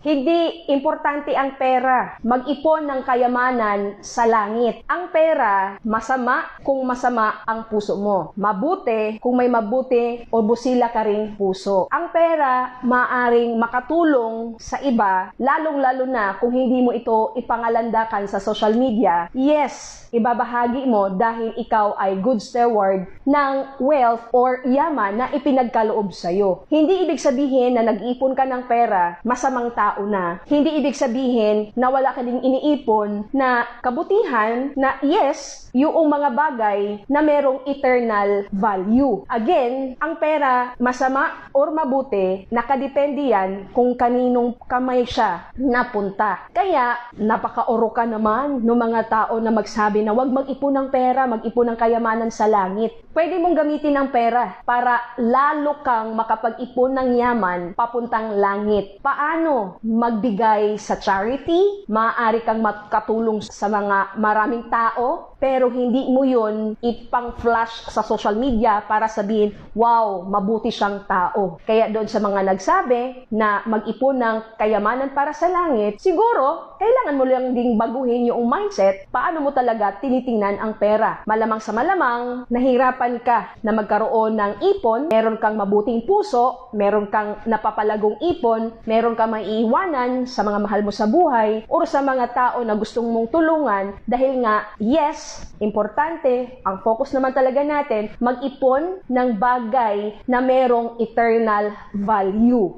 Hindi importante ang pera. Mag-ipon ng kayamanan sa langit. Ang pera, masama kung masama ang puso mo. Mabuti kung may mabuti o busila ka ring puso. Ang pera, maaring makatulong sa iba, lalong-lalo na kung hindi mo ito ipangalandakan sa social media. Yes, ibabahagi mo dahil ikaw ay good steward ng wealth or yaman na ipinagkaloob sa'yo. Hindi ibig sabihin na nag-ipon ka ng pera, masamang tao na. Hindi ibig sabihin na wala ka ding iniipon na kabutihan na yes, yung mga bagay na merong eternal value. Again, ang pera, masama or mabuti, nakadepende yan kung kaninong kamay siya napunta. Kaya, napaka-oro ka naman ng mga tao na magsabi na wag mag-ipon ng pera, mag-ipon ng kayamanan sa langit. Pwede mong gamitin ng pera para lalo kang makapag-ipon ng yaman papuntang langit. Paano? Magbigay sa charity, maaari kang makatulong sa mga maraming tao, pero hindi mo yun ipang-flash sa social media para sabihin, wow, mabuti siyang tao. Kaya doon sa mga nagsabi na mag-ipon ng kayamanan para sa langit, siguro, kailangan mo lang ding baguhin yung mindset, paano mo talaga tinitingnan ang pera. Malamang sa malamang, nahirapan ka na magkaroon ng ipon, meron kang mabuting puso, meron kang napapalagong ipon, meron kang maiiwanan sa mga mahal mo sa buhay, or sa mga tao na gustong mong tulungan, dahil nga, yes, importante, ang focus naman talaga natin, mag-ipon ng bagay na merong eternal value.